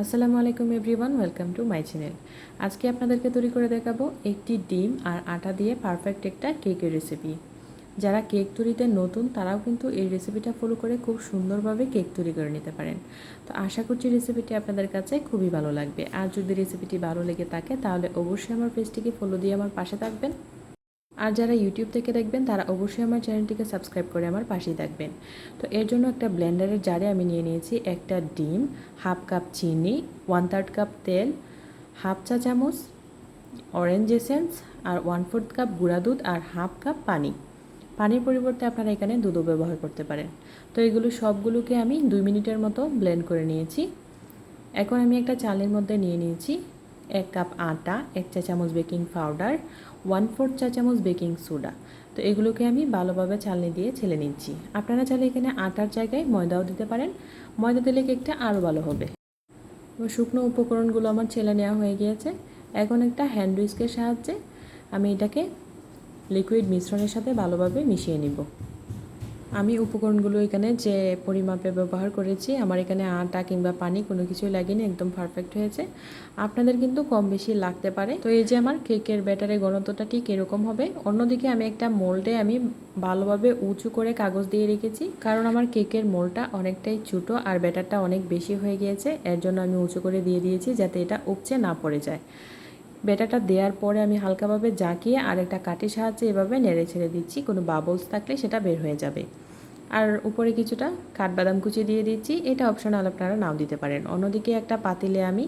আসসালামু আলাইকুম everyone, welcome to my channel. আজকে আপনাদেরকে তৈরি করে দেখাবো একটি ডিম আর আটা দিয়ে পারফেক্ট একটা কেকের রেসিপি। যারা কেক তৈরিতে নতুন, তারাও কিন্তু এই রেসিপিটা ফলো করে খুব সুন্দরভাবে কেক তৈরি করে নিতে পারেন। তো আশা করছি রেসিপিটি আপনাদের কাছে খুবই ভালো লাগবে। আর যদি রেসিপিটি ভালো লেগে থাকে, তাহলে অবশ্যই আমার পেজটিকে ফলো দিয়ে আমার পাশে থাকবেন। আর যারা ইউটিউব থেকে দেখবেন, তারা অবশ্যই আমার চ্যানেলটিকে সাবস্ক্রাইব করে আমার পাশেই থাকবেন। তো এর জন্য একটা ব্লেন্ডারের জারে আমি নিয়ে নিয়েছি একটা ডিম, হাফ কাপ চিনি ওয়ান থার্ড কাপ তেল হাফ চা চামচ অরেঞ্জ এসেন্স আর ওয়ান ফোর্থ কাপ গুঁড়া দুধ আর হাফ কাপ পানি। পানির পরিবর্তে আপনারা এখানে দুধও ব্যবহার করতে পারেন। তো এগুলো সবগুলোকে আমি দুই মিনিটের মতো ব্লেন্ড করে নিয়েছি। এখন আমি একটা চালের মধ্যে নিয়ে নিয়েছি এক কাপ আটা, এক চা চামচ বেকিং পাউডার ওয়ান ফোর্থ চা চামচ বেকিং সোডা। তো এগুলোকে আমি ভালোভাবে চালনি দিয়ে ছেলে নিচ্ছি। আপনারা চাইলে এখানে আটার জায়গায় ময়দাও দিতে পারেন। ময়দা দিলে কেকটা আরও ভালো হবে। শুকনো উপকরণগুলো আমার ছেলে নেওয়া হয়ে গিয়েছে। এখন একটা হ্যান্ড উইস্কের সাহায্যে আমি এটাকে লিকুইড মিশ্রণের সাথে ভালোভাবে মিশিয়ে নিব। আমি উপকরণগুলো এখানে যে পরিমাপে ব্যবহার করেছি, আমার এখানে আটা কিংবা পানি কোনো কিছুই লাগেনি, একদম পারফেক্ট হয়েছে। আপনাদের কিন্তু কম বেশি লাগতে পারে। তো এই যে আমার কেকের ব্যাটারের ঘনত্বটা ঠিক এরকম হবে। অন্যদিকে আমি একটা মোল্ডে আমি ভালোভাবে উঁচু করে কাগজ দিয়ে রেখেছি, কারণ আমার কেকের মোলটা অনেকটাই ছোটো আর ব্যাটারটা অনেক বেশি হয়ে গিয়েছে, এর জন্য আমি উঁচু করে দিয়ে দিয়েছি যাতে এটা উপচে না পড়ে যায়। ব্যাটারটা দেওয়ার পরে আমি হালকাভাবে জাঁকিয়ে আর একটা কাঠির সাহায্যে এভাবে নেড়ে ছেড়ে দিচ্ছি। কোনো বাবলস থাকলে সেটা বের হয়ে যাবে। আর উপরে কিছুটা কাঠবাদাম কুচি দিয়ে দিচ্ছি। এটা অপশনাল আপনারা নাও দিতে পারেন। অন্যদিকে একটা পাতিলে আমি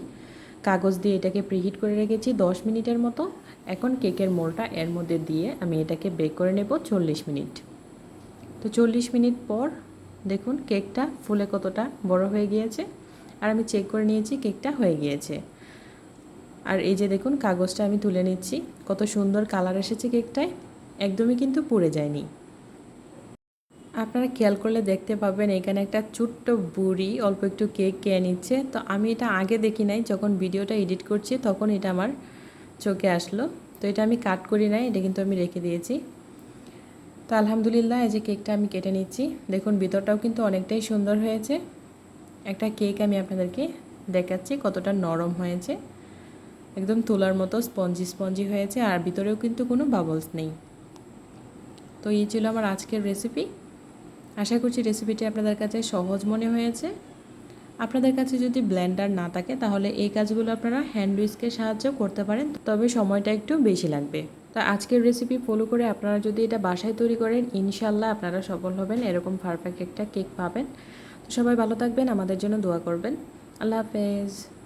কাগজ দিয়ে এটাকে প্রিহিট করে রেখেছি দশ মিনিটের মতো। এখন কেকের মোলটা এর মধ্যে দিয়ে আমি এটাকে বেক করে নেব চল্লিশ মিনিট। তো চল্লিশ মিনিট পর দেখুন কেকটা ফুলে কতটা বড় হয়ে গিয়েছে। আর আমি চেক করে নিয়েছি কেকটা হয়ে গিয়েছে। আর এই যে দেখুন, কাগজটা আমি তুলে নিচ্ছি। কত সুন্দর কালার এসেছে কেকটায়। একদমই কিন্তু পুড়ে যায়নি। আপনারা খেয়াল করলে দেখতে পাবেন, এখানে একটা ছোট্ট বুড়ি অল্প একটু কেক খেয়ে নিচ্ছে। তো আমি এটা আগে দেখি নাই, যখন ভিডিওটা এডিট করছি তখন এটা আমার চোখে আসলো। তো এটা আমি কাট করি নাই, এটা কিন্তু আমি রেখে দিয়েছি। তো আলহামদুলিল্লাহ, এই যে কেকটা আমি কেটে নিচ্ছি। দেখুন, ভিতরটাও কিন্তু অনেকটাই সুন্দর হয়েছে। একটা কেক আমি আপনাদেরকে দেখাচ্ছি, কতটা নরম হয়েছে। একদম তোলার মতো স্পঞ্জি স্পঞ্জি হয়েছে আর ভিতরেও কিন্তু কোনো বাবলস নেই। তো এই ছিল আমার আজকের রেসিপি আশা করছি রেসিপিটি আপনাদের কাছে সহজ মনে হয়েছে। আপনাদের কাছে যদি ব্লেন্ডার না থাকে, তাহলে এই কাজগুলো আপনারা হ্যান্ড উইস্কের সাহায্যেও করতে পারেন, তবে সময়টা একটু বেশি লাগবে। তা আজকের রেসিপি ফলো করে আপনারা যদি এটা বাসায় তৈরি করেন ইনশাল্লাহ আপনারা সফল হবেন, এরকম পারফেক্ট একটা কেক পাবেন। তো সবাই ভালো থাকবেন, আমাদের জন্য দোয়া করবেন। আল্লাহ হাফেজ।